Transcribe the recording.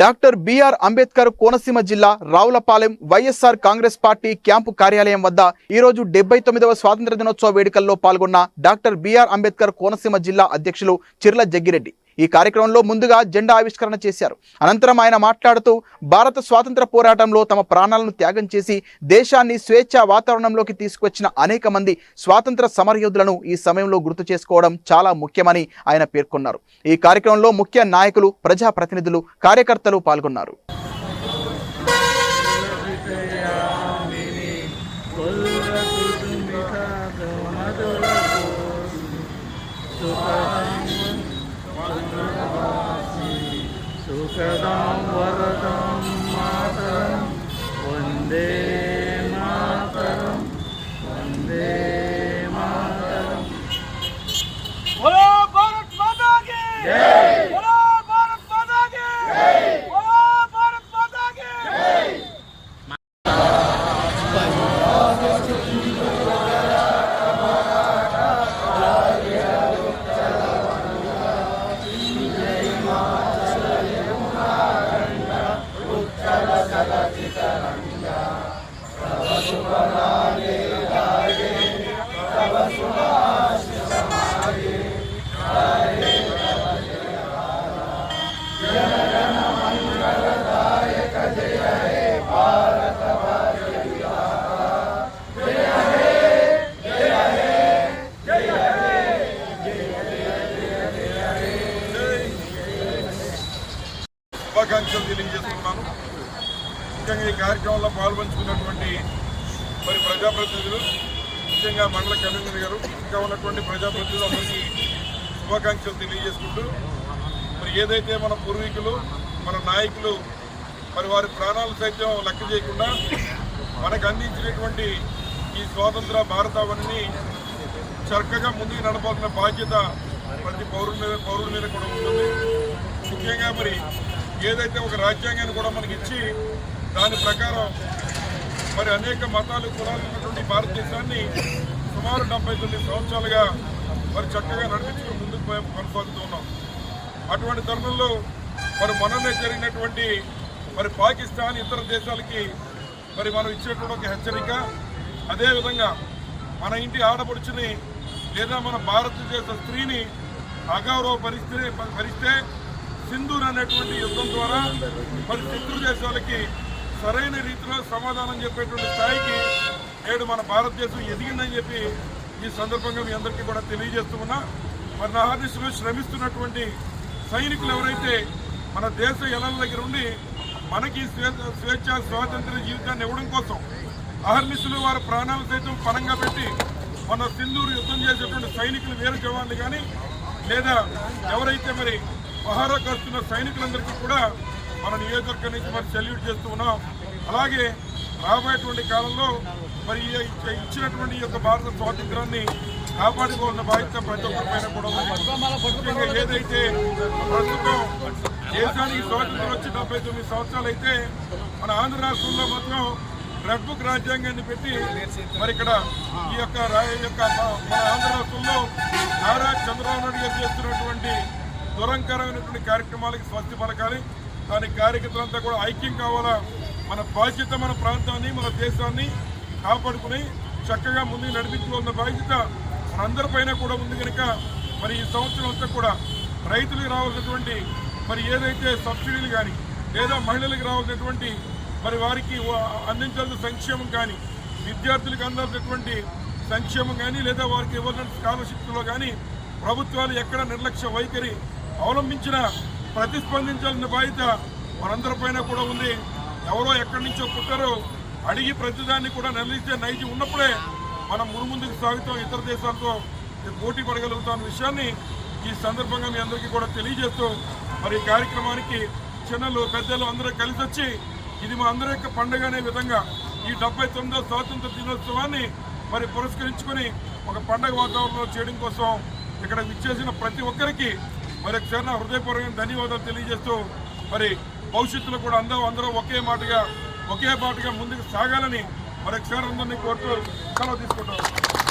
Doctor BR Ambedkar Konaseema జిల్లా Ravulapalem YSR Congress party camp కార్యాలయం వద్ద ఈరోజు డెబ్బై తొమ్మిదవ స్వాతంత్ర దినోత్సవ వేడుకల్లో పాల్గొన్న డాక్టర్ బిఆర్ అంబేద్కర్ కోనసీమ జిల్లా అధ్యక్షులు చిర్ల జగ్గిరెడ్డి. ఈ కార్యక్రమంలో ముందుగా జెండా ఆవిష్కరణ చేశారు. అనంతరం ఆయన మాట్లాడుతూ భారత స్వాతంత్ర పోరాటంలో తమ ప్రాణాలను త్యాగం చేసి దేశాన్ని స్వేచ్ఛ వాతావరణంలోకి తీసుకొచ్చిన అనేక మంది స్వాతంత్ర సమరయోధులను ఈ సమయంలో గుర్తు చేసుకోవడం చాలా ముఖ్యమని ఆయన పేర్కొన్నారు. ఈ కార్యక్రమంలో ముఖ్య నాయకులు ప్రజాప్రతినిధులు కార్యకర్తలు పాల్గొన్నారు. శుభాకాంక్షలు తెలియజేస్తున్నాను ముఖ్యంగా ఈ కార్యక్రమంలో పాల్పంచుకున్నటువంటి మరి ప్రజాప్రతినిధులు ముఖ్యంగా మండల కన్వీనర్ గారు ఇంకా ఉన్నటువంటి ప్రజాప్రతినిధులు అందరికీ శుభాకాంక్షలు తెలియజేసుకుంటూ మరి ఏదైతే మన పూర్వీకులు మన నాయకులు మరి వారి ప్రాణాలు సైతం లెక్క చేయకుండా మనకు అందించినటువంటి ఈ స్వాతంత్ర భారతావనిని చక్కగా ముందుకు నడపాల్సిన బాధ్యత ప్రతి పౌరుల మీద పౌరుల మీద కూడా ఉంటుంది. ముఖ్యంగా మరి ఏదైతే ఒక రాజ్యాంగాన్ని కూడా మనకి ఇచ్చి దాని ప్రకారం మరి అనేక మతాలు కులాలు ఉన్నటువంటి భారతదేశాన్ని సుమారు డెబ్బై తొమ్మిది సంవత్సరాలుగా మరి చక్కగా నడిపించుకుని ముందుకు కొనసాగుతూ ఉన్నాం. అటువంటి తరుణంలో మరి మననే జరిగినటువంటి మరి పాకిస్తాన్ ఇతర దేశాలకి మరి మనం ఇచ్చేటువంటి ఒక హెచ్చరిక. అదేవిధంగా మన ఇంటి ఆడపడుచుని లేదా మన భారతదేశ స్త్రీని అగౌరవపరిస్తే పరిస్తే సింధూర్ అనేటువంటి యుద్ధం ద్వారా మరి శత్రు దేశాలకి సరైన రీతిలో సమాధానం చెప్పేటువంటి స్థాయికి నేడు మన భారతదేశం ఎదిగిందని చెప్పి ఈ సందర్భంగా మీ అందరికీ కూడా తెలియజేస్తూ ఉన్నా. మరి నా శ్రమిస్తున్నటువంటి సైనికులు ఎవరైతే మన దేశ ఎలల దగ్గర ఉండి మనకి స్వేచ్ఛ స్వేచ్ఛ స్వాతంత్ర జీవితాన్ని ఇవ్వడం కోసం అహర్నిశలు వారి ప్రాణాలు సైతం పరంగా పెట్టి మన సింధూరు యుద్ధం చేసేటువంటి సైనికులు వీర జవాన్లు కానీ లేదా ఎవరైతే మరి పహారా కాస్తున్న సైనికులందరికీ కూడా మన నియోజకవర్గం నుంచి మరి సెల్యూట్ చేస్తూ ఉన్నాం. అలాగే రాబోయేటువంటి కాలంలో మరి ఇచ్చినటువంటి ఈ యొక్క భారత స్వాతంత్రాన్ని కాపాడుకోవాలన్న బాధ్యత ప్రతి ఒక్కరిపైన కూడా ఉంది. ముఖ్యంగా ఏదైతే ప్రస్తుతం దేశానికి స్వాతంత్రం వచ్చి డెబ్బై తొమ్మిది సంవత్సరాలు అయితే మన ఆంధ్ర రాష్ట్రంలో మాత్రం రెడ్ బుక్ రాజ్యాంగాన్ని పెట్టి మరి ఇక్కడ ఈ యొక్క యొక్క మన- మన ఆంధ్ర రాష్ట్రంలో నారా చంద్రబాబు నాయుడు గారు చేస్తున్నటువంటి దురంకరమైనటువంటి కార్యక్రమాలకి స్వస్తి పలకాలి. దాని కార్యకర్తలంతా కూడా ఐక్యం కావాలా? మన బాధ్యత మన ప్రాంతాన్ని మన దేశాన్ని కాపాడుకుని చక్కగా ముందుకు నడిపించుకున్న బాధ్యత మనందరిపైన కూడా ఉంది కనుక మరి ఈ సంవత్సరం అంతా కూడా రైతులకు రావాల్సినటువంటి మరి ఏదైతే సబ్సిడీలు కానీ లేదా మహిళలకు రావాల్సినటువంటి మరి వారికి అందించాల్సిన సంక్షేమం కానీ విద్యార్థులకు అందాల్సినటువంటి సంక్షేమం కానీ లేదా వారికి ఇవ్వాల్సిన స్కాలర్షిప్లో కానీ ప్రభుత్వాలు ఎక్కడ నిర్లక్ష్య వైఖరి అవలంబించిన ప్రతిస్పందించాల్సిన బాధ్యత మనందరిపైన కూడా ఉంది. ఎవరో ఎక్కడి నుంచో పుట్టారో అడిగి ప్రతిదాన్ని కూడా నిర్ణయించే నైజీ ఉన్నప్పుడే మనం మురుముందుకు సాగుతాం ఇతర దేశాలతో పోటీ పడగలుగుతాం విషయాన్ని ఈ సందర్భంగా మీ అందరికీ కూడా తెలియజేస్తూ మరి కార్యక్రమానికి చిన్నలు పెద్దలు అందరూ కలిసి వచ్చి ఇది మా అందరి యొక్క పండుగ అనే విధంగా ఈ డెబ్బై తొమ్మిదో స్వాతంత్ర దినోత్సవాన్ని మరి పురస్కరించుకొని ఒక పండగ వాతావరణంలో చేయడం కోసం ఇక్కడ విచ్చేసిన ప్రతి ఒక్కరికి మరి ఒకసారి నా హృదయపూర్వక ధన్యవాదాలు తెలియజేస్తూ మరి భవిష్యత్తులో కూడా అందరూ అందరూ ఒకే మాటగా ఒకే పాటుగా ముందుకు సాగాలని మరొకసారి అందరినీ కోరుతూ సెలవు తీసుకుంటాం